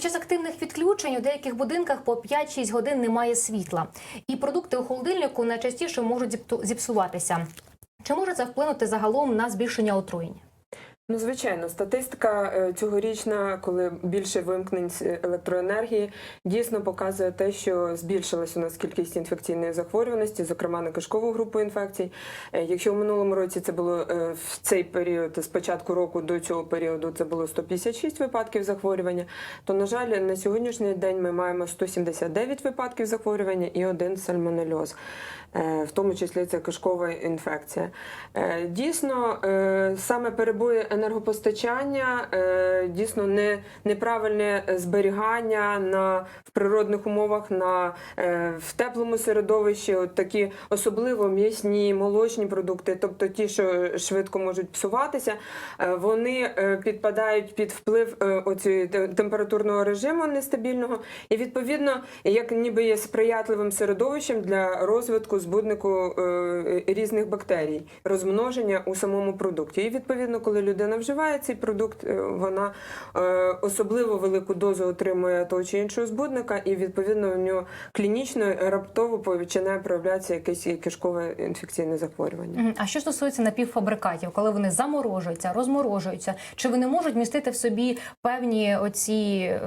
Під час активних відключень у деяких будинках по 5-6 годин немає світла, і продукти у холодильнику найчастіше можуть зіпсуватися. Чи може це вплинути загалом на збільшення отруєнь? Ну, звичайно, статистика е, цьогорічна, коли більше вимкнень електроенергії, дійсно показує те, що збільшилась у нас кількість інфекційної захворюваності, зокрема на кишкову групу інфекцій. Е, Якщо в минулому році це було е, в цей період, з початку року до цього періоду, це було 156 випадків захворювання, то на жаль, на сьогоднішній день ми маємо 179 випадків захворювання і один сальмонельоз. Е, В тому числі це кишкова інфекція. Е, Дійсно, е, саме перебої енергопостачання, е, дійсно не, неправильне зберігання на, в природних умовах на, е, в теплому середовищі, от такі особливо м'ясні, молочні продукти, тобто ті, що швидко можуть псуватися, е, вони підпадають під вплив оці температурного режиму нестабільного, і відповідно, як ніби є сприятливим середовищем для розвитку збуднику різних бактерій, розмноження у самому продукті. І відповідно, коли людина вживає цей продукт, е, вона е, особливо велику дозу отримує того чи іншого збудника, і відповідно в нього клінічно раптово починає проявлятися якесь кишкове інфекційне захворювання. А що стосується напівфабрикатів, коли вони заморожуються, розморожуються, чи вони можуть містити в собі певні оці е,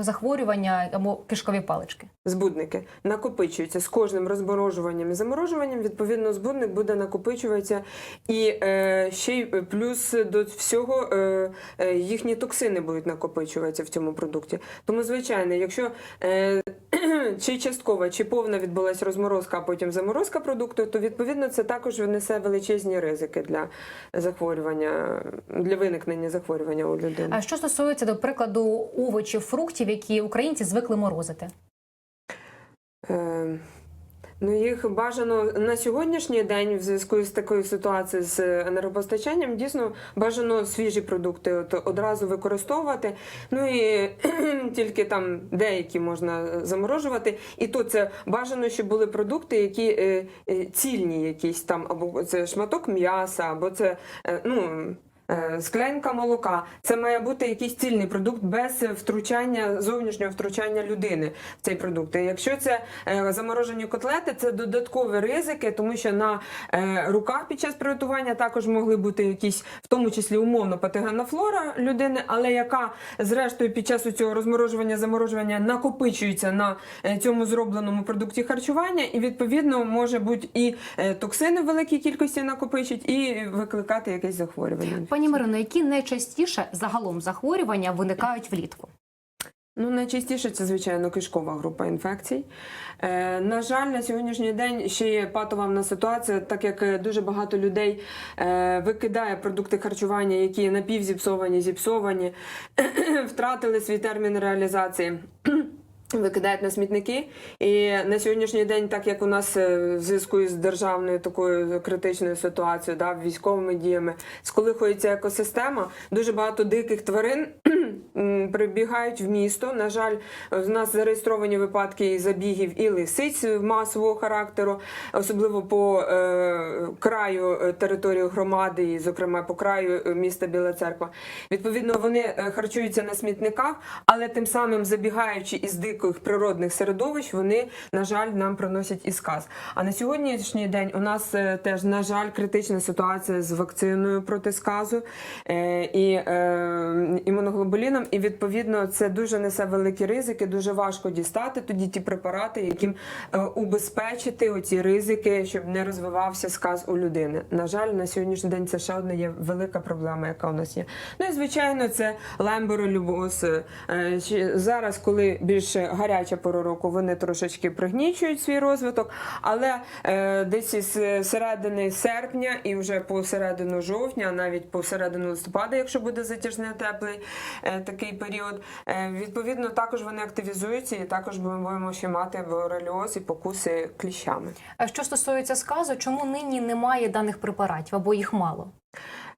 захворювання або кишкові палички? Збудники накопичуються з кожним розморожуванням і заморожуванням. Відповідно, збудник буде накопичуватися, і е, ще й плюс до всього е, е, їхні токсини будуть накопичуватися в цьому продукті. Тому, звичайно, якщо е, чи часткова, чи повна відбулася розморозка, а потім заморозка продукту, то відповідно це також несе величезні ризики для захворювання, для виникнення захворювання у людини. А що стосується, до прикладу, овочів, фруктів, які українці звикли морозити? Е, Ну, їх бажано на сьогоднішній день, в зв'язку з такою ситуацією з енергопостачанням, дійсно бажано свіжі продукти от, одразу використовувати. Ну і тільки там деякі можна заморожувати. І то це бажано, щоб були продукти, які е, е, цільні, якісь там, або це шматок м'яса, або це е, ну. Е, Склянка молока це має бути якийсь цільний продукт без втручання зовнішнього втручання людини в цей продукт. І Якщо це е, заморожені котлети, це додаткові ризики, тому що на е, руках під час приготування також могли бути якісь, в тому числі умовно патогенна флора людини, але яка зрештою під час цього розморожування заморожування накопичується на цьому зробленому продукті харчування, і відповідно може бути і токсини в великій кількості накопичить, і викликати якесь захворювання. Пані Марино, які найчастіше загалом захворювання виникають влітку? Ну, найчастіше це, звичайно, кишкова група інфекцій. Е, на жаль, на сьогоднішній день ще є патована ситуація, так як е, дуже багато людей е, викидає продукти харчування, які напівзіпсовані, зіпсовані, втратили свій термін реалізації. Викидають на смітники, і на сьогоднішній день, так як у нас е, в зв'язку з державною такою критичною ситуацією, да, військовими діями, сколихується екосистема, дуже багато диких тварин прибігають в місто. На жаль, в нас зареєстровані випадки забігів і лисиць масового характеру, особливо по е, краю е, території громади, і, зокрема по краю е, міста Біла Церква. Відповідно, вони е, харчуються на смітниках, але тим самим забігаючи із диких природних середовищ, вони, на жаль, нам приносять і сказ. А на сьогоднішній день у нас теж, на жаль, критична ситуація з вакциною проти сказу е, і е, імуноглобуліном. І відповідно це дуже несе великі ризики, дуже важко дістати тоді ті препарати, яким е, убезпечити оці ризики, щоб не розвивався сказ у людини. На жаль, на сьогоднішній день це ще одна є велика проблема, яка у нас є. Ну і звичайно, це лемборолюбоз. Е, Зараз, коли більше гаряча пора року, вони трошечки пригнічують свій розвиток, але е, десь із середини серпня і вже по середину жовтня, навіть по середину листопада, якщо буде затяжний теплий такий період, е, відповідно також вони активізуються і також ми будемо ще мати бореліоз і покуси кліщами. А що стосується сказу, чому нині немає даних препаратів або їх мало?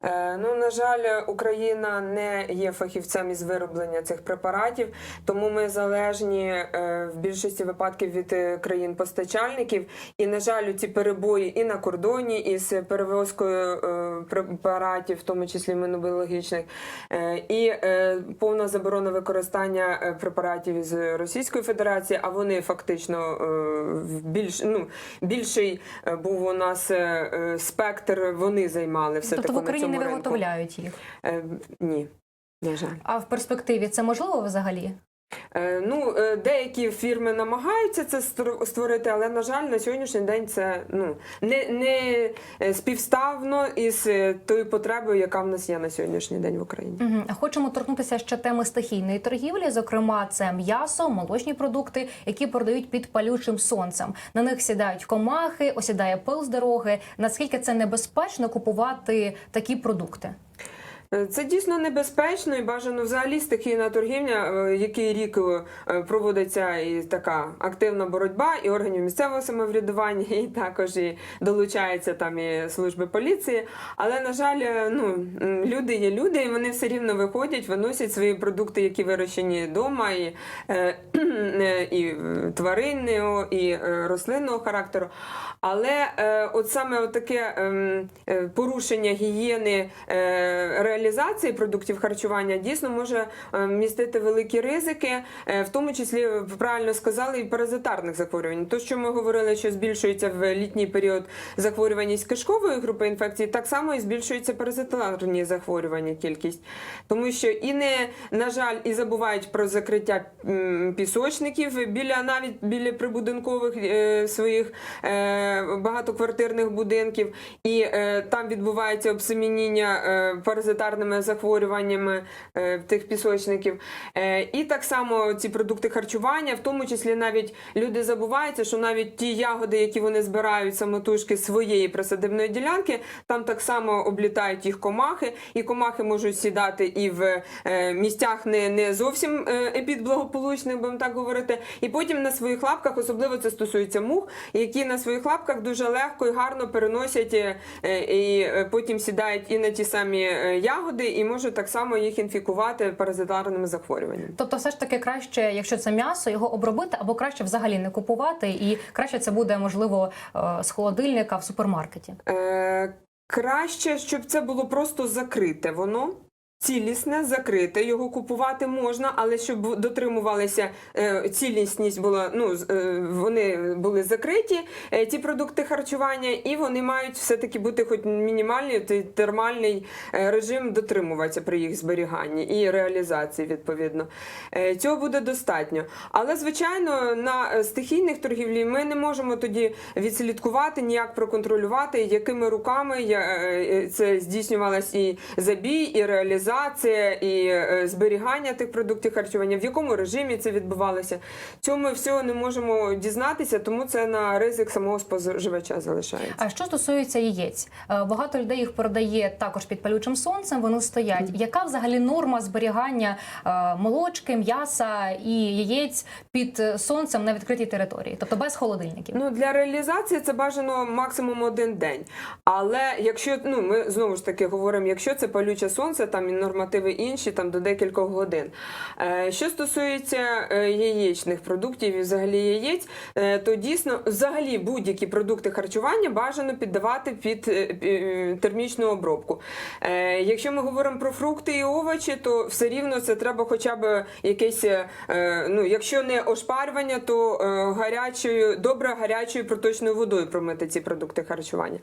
Е, Ну, на жаль, Україна не є фахівцем із вироблення цих препаратів, тому ми залежні е, в більшості випадків від е, країн-постачальників. І, на жаль, ці перебої і на кордоні, із перевозкою препаратів, в тому числі мінобіологічних, е, і повна заборона використання препаратів із Російської Федерації, а вони фактично більш ну більший був у нас спектр. Вони займали все тобто таки Не цьому ринку. виготовляють їх. Е, ні. На жаль, А в перспективі це можливо взагалі? Е, ну е, деякі фірми намагаються це створити, але на жаль, на сьогоднішній день це ну не, не е, співставно із тою потребою, яка в нас є на сьогоднішній день в Україні. Угу. Хочемо торкнутися ще теми стихійної торгівлі. Зокрема, це м'ясо, молочні продукти, які продають під палючим сонцем. На них сідають комахи, осідає пил з дороги. Наскільки це небезпечно купувати такі продукти? Е, Це дійсно небезпечно і бажано взагалі стихійна торгівля, е, який рік е, проводиться і така активна боротьба і органів місцевого самоврядування, і також і долучаються там і служби поліції. Але на жаль, ну люди є люди, і вони все рівно виходять, виносять свої продукти, які вирощені вдома, і, і тваринного, і рослинного характеру. Але от саме от таке ем, порушення гігієни е, реалізації продуктів харчування дійсно може е, містити великі ризики, е, в тому числі ви правильно сказали, і паразитарних захворювань. То, що ми говорили, що збільшується в літній період захворюваність кишкової групи інфекцій, так само і збільшується паразитарні захворювання кількість, тому що і не на жаль, і забувають про закриття пісочників біля навіть біля прибудинкових е, своїх е, багатоквартирних будинків, і е, там відбувається обсемініння е, паразитарними захворюваннями е, тих пісочників. Е, і так само ці продукти харчування, в тому числі навіть люди забуваються, що навіть ті ягоди, які вони збирають самотужки своєї присадибної ділянки, там так само облітають їх комахи, і комахи можуть сідати і в е, місцях не, не зовсім епідблагополучних, будемо так говорити. І потім на своїх лапках, особливо це стосується мух, які на своїх лапках дуже легко і гарно переносять і потім сідають і на ті самі е, ягоди, і може так само їх інфікувати паразитарними захворюваннями. Тобто, все ж таки краще, якщо це м'ясо, його обробити, або краще взагалі не купувати, і краще це буде можливо е, з холодильника в супермаркеті. Е, краще, щоб це було просто закрите воно. Цілісне, закрите, його купувати можна, але щоб дотримувалися е, цілісність була, ну е, вони були закриті, е, ті продукти харчування, і вони мають все-таки бути хоч мінімальний термальний режим дотримуватися при їх зберіганні і реалізації відповідно. Цього буде достатньо. Але звичайно, на стихійних торгівлі ми не можемо тоді відслідкувати, ніяк проконтролювати, якими руками це здійснювалась і забій, і реалізація, і е, зберігання тих продуктів харчування, в якому режимі це відбувалося. Цього ми всього не можемо дізнатися, тому це на ризик самого споживача залишається. А що стосується яєць, Е, багато людей їх продає також під палючим сонцем. Вони стоять. Яка взагалі норма зберігання е, молочки, м'яса і яєць під сонцем на відкритій території, тобто без холодильників? Ну для реалізації це бажано максимум один день. Але якщо ну ми знову ж таки говоримо, якщо це палюче сонце, там нормативи інші, там до декількох годин. Е, що стосується е, яєчних продуктів і взагалі яєць, е, то дійсно взагалі будь-які продукти харчування бажано піддавати під термічну обробку. Якщо ми говоримо про фрукти і овочі, то все рівно це треба хоча б якесь, ну якщо не ошпарювання, то гарячою, добре гарячою проточною водою промити ці продукти харчування.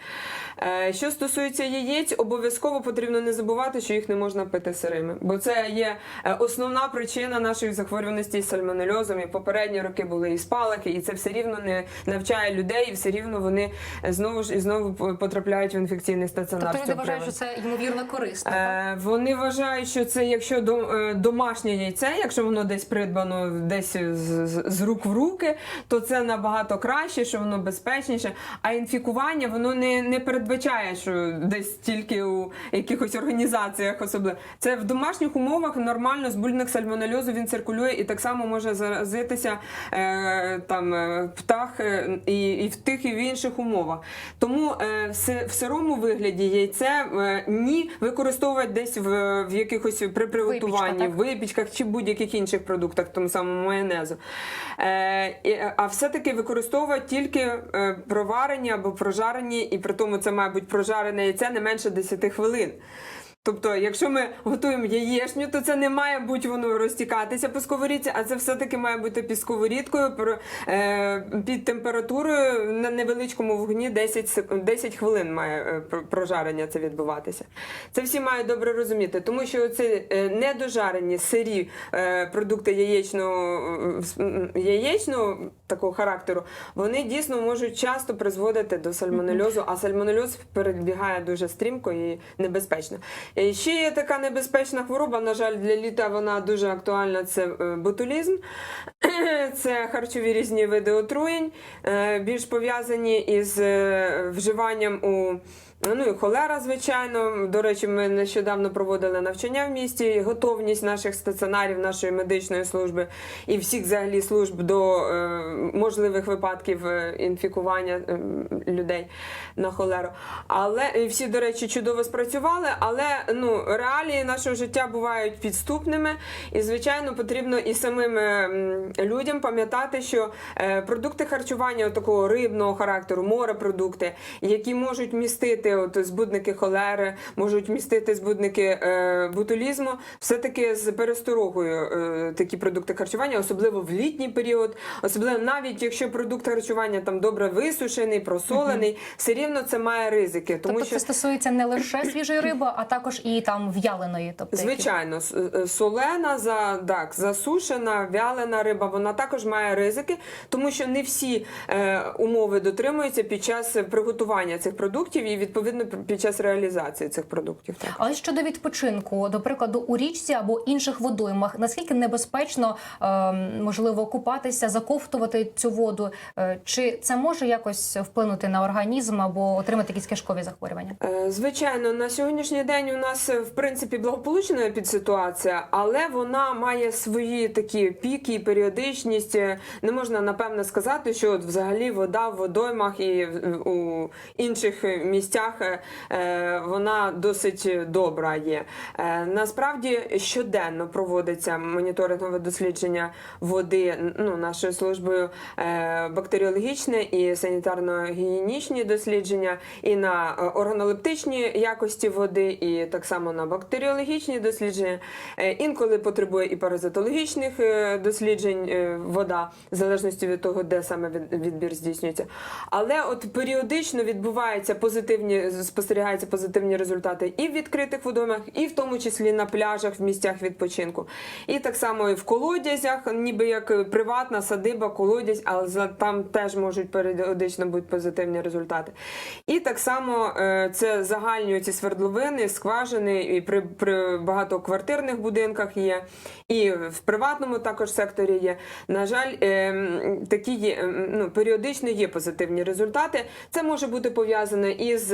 Що стосується яєць, обов'язково потрібно не забувати, що їх не можна пити сирими, бо це є е, основна причина нашої захворюваності сальмонельозом. І попередні роки були і спалахи, і це все рівно не навчає людей, і все рівно вони е, знову ж і знову потрапляють в інфекційний стаціонар. Тобто люди вважають, що це ймовірно корисно. так? Е, вони вважають, що це якщо домашнє яйце, якщо воно десь придбано десь з рук в руки, то це набагато краще, що воно безпечніше. А інфікування воно не, не передбачає, що десь тільки у якихось організаціях особливо. Були. Це в домашніх умовах нормально збульник сальмонельозу він циркулює і так само може заразитися е, там е, птах е, і, і в тих, і в інших умовах. Тому е, в, сирому вигляді яйце е, ні використовувати десь в, в якихось при приготуванні, Випічка, випічках чи будь-яких інших продуктах, тому самому майонезу. Е, а все-таки використовувати тільки е, проварені або прожарені, і при тому це має бути прожарене яйце не менше 10 хвилин. Тобто, якщо ми готуємо яєчню, то це не має бути воно розтікатися по сковорідці, а це все-таки має бути під сковорідкою е, під температурою на невеличкому вогні 10, сек- 10 хвилин має е, про- прожарення це відбуватися. Це всі мають добре розуміти, тому що це недожарені сирі е, продукти яєчного, яєчного такого характеру, вони дійсно можуть часто призводити до сальмонельозу, а сальмонельоз перебігає дуже стрімко і небезпечно. І ще є така небезпечна хвороба, на жаль, для літа вона дуже актуальна. Це е, ботулізм. Це харчові різні види отруєнь, е, більш пов'язані із е, вживанням у Ну і холера, звичайно. До речі, ми нещодавно проводили навчання в місті, готовність наших стаціонарів, нашої медичної служби і всіх взагалі служб до е, можливих випадків е, інфікування е, людей на холеру. Але і всі, до речі, чудово спрацювали. Але ну реалії нашого життя бувають підступними, і звичайно потрібно і самим е, людям пам'ятати, що е, продукти харчування такого рибного характеру, морепродукти, які можуть містити от збудники холери, можуть містити збудники е, ботулізму, все-таки з пересторогою е, такі продукти харчування, особливо в літній період, особливо навіть якщо продукт харчування там добре висушений, просолений, все рівно це має ризики, тому тобто що це стосується не лише свіжої риби, а також і там в'яленої. Тобто Звичайно, е, солена, за, так, засушена, вялена риба, вона також має ризики, тому що не всі е, умови дотримуються під час приготування цих продуктів і відповідно під час реалізації цих продуктів. Так. Але щодо відпочинку, до прикладу, у річці або інших водоймах, наскільки небезпечно е, можливо купатися, заковтувати цю воду? Е, чи це може якось вплинути на організм або отримати якісь кишкові захворювання? Е, Звичайно, на сьогоднішній день у нас в принципі благополучна підситуація, але вона має свої такі піки і періодичність. Не можна напевно сказати, що от взагалі вода в водоймах і у інших місцях е, е, вона досить добра є. Е, Насправді щоденно проводиться моніторингове дослідження води ну, нашою службою бактеріологічне і санітарно-гігієнічні дослідження, і на органолептичні якості води, і так само на бактеріологічні дослідження. Інколи потребує і паразитологічних досліджень вода, в залежності від того, де саме відбір здійснюється. Але от періодично відбуваються позитивні, спостерігаються позитивні результати і в відкритих водоймах, і в тому числі на пляжах, в місцях відпочинку. І так само і в колодязях, ніби як приватна садиба, колодязь, але там теж можуть періодично бути позитивні результати. І так само е, це загальні ці свердловини, скважини, і при, при багатоквартирних будинках є, і в приватному також секторі є. На жаль, е, такі є, ну, періодично є позитивні результати. Це може бути пов'язане із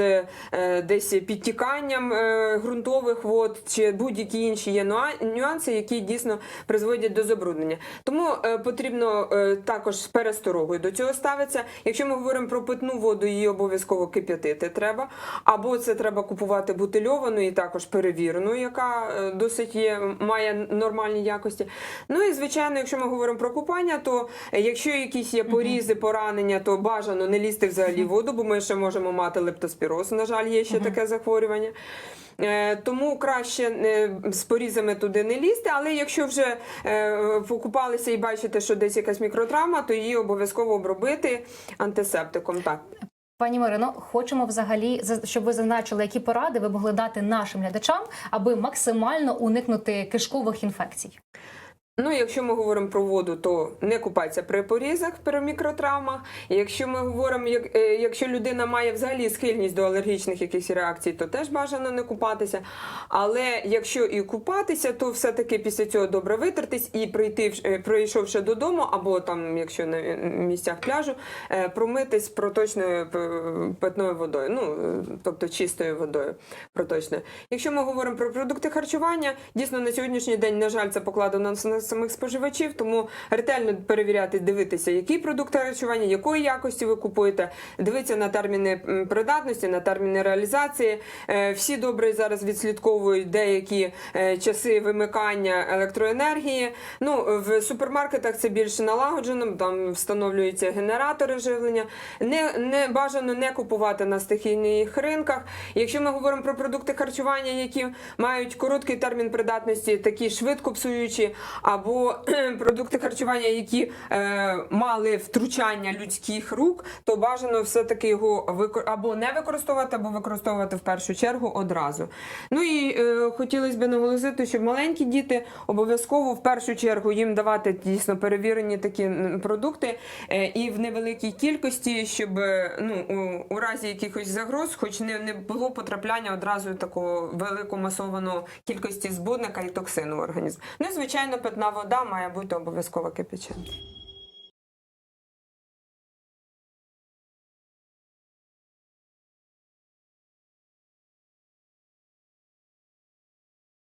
е, десь підтіканням е, ґрунтових вод чи будь-які інші є нюанси, які дійсно призводять до забруднення. Тому е, потрібно також з пересторогою до цього ставитися. Якщо ми говоримо про питну воду, її обов'язково кип'ятити треба. Або це треба купувати бутильовану і також перевірену, яка досить є, має нормальні якості. Ну і звичайно, якщо ми говоримо про купання, то якщо якісь є порізи, поранення, то бажано не лізти взагалі в воду, бо ми ще можемо мати лептоспіроз. На жаль, є ще таке захворювання. Е, Тому краще е, з порізами туди не лізти, але якщо вже е, покупалися і бачите, що десь якась мікротравма, то її обов'язково обробити антисептиком. Так. Пані Марино, хочемо взагалі за- щоб ви зазначили, які поради ви могли дати нашим глядачам, аби максимально уникнути кишкових інфекцій. Ну, якщо ми говоримо про воду, то не купатися при порізах, при мікротравмах. Якщо ми говоримо, як, е, якщо людина має взагалі схильність до алергічних якихось реакцій, то теж бажано не купатися. Але якщо і купатися, то все-таки після цього добре витертись і прийти, е, прийшовши додому, або там, якщо на е, місцях пляжу, промитись проточною питною водою, ну тобто чистою водою проточною. Якщо ми говоримо про продукти харчування, дійсно на сьогоднішній день, на жаль, це покладено на самих споживачів, тому ретельно перевіряти, дивитися, які продукти харчування, якої якості ви купуєте, дивитися на терміни придатності, на терміни реалізації. Е, Всі добре зараз відслідковують деякі е, часи вимикання електроенергії. Ну в супермаркетах це більше налагоджено, там встановлюються генератори живлення. Не, не бажано не купувати на стихійних ринках. Якщо ми говоримо про продукти харчування, які мають короткий термін придатності, такі швидко псуючі, або продукти харчування, які е, мали втручання людських рук, то бажано все-таки його викор... або не використовувати, або використовувати в першу чергу одразу. Ну і е, хотілося б наголосити, що маленькі діти обов'язково в першу чергу їм давати дійсно перевірені такі продукти е, і в невеликій кількості, щоб е, ну, у, у разі якихось загроз, хоч не, не було потрапляння одразу такого великого масованого кількості збудника і токсину в організм. Ну звичайно, питна вода має бути обов'язково кипячена.